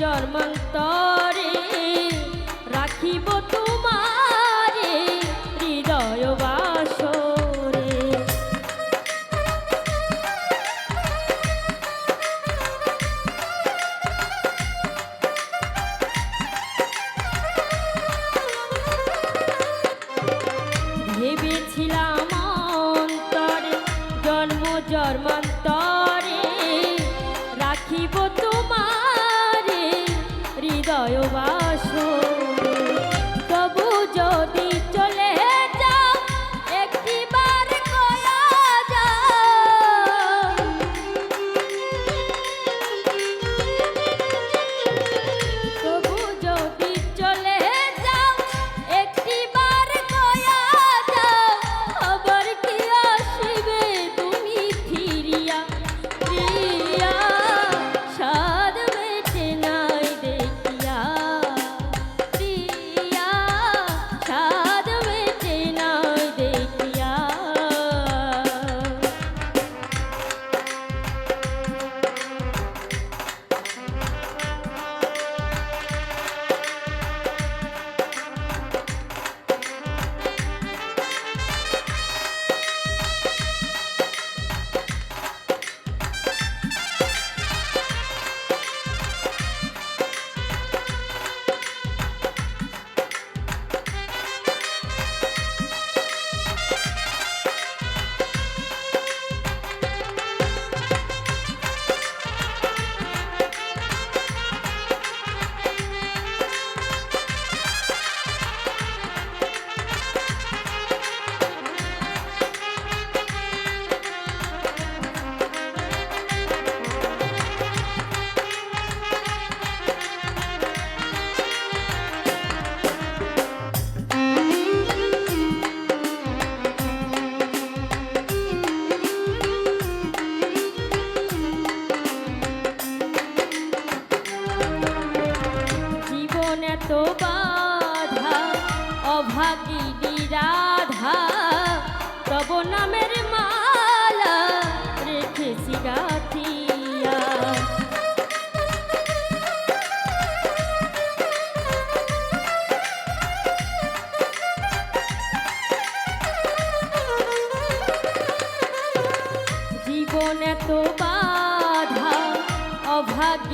জন্মান্তরে রাখিব ভেবেছিলাম অন্তরে জন্ম জন্মান্তর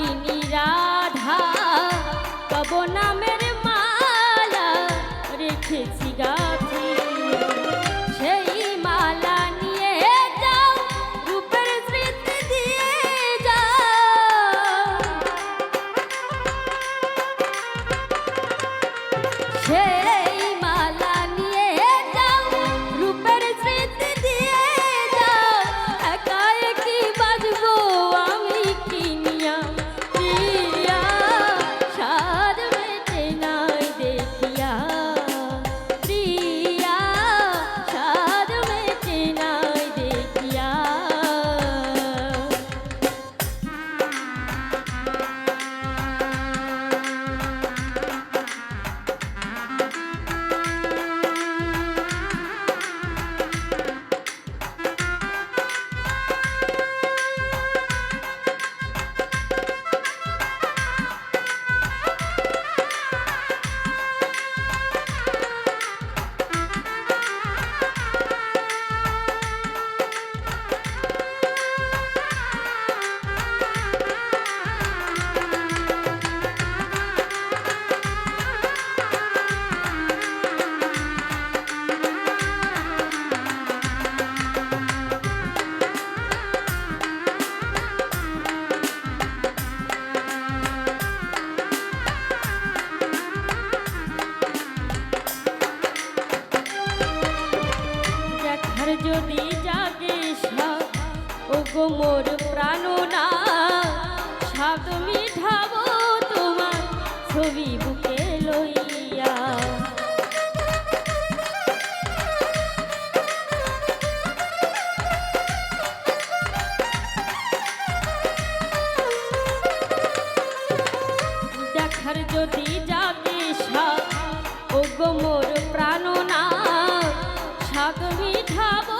রাগিনী রাধা তব নামের মালা রেখেছি গাছি সেই মালা নিয়ে যাও, রূপের স্মৃতি দিয়ে যাও। সেই সাত মিঠাবো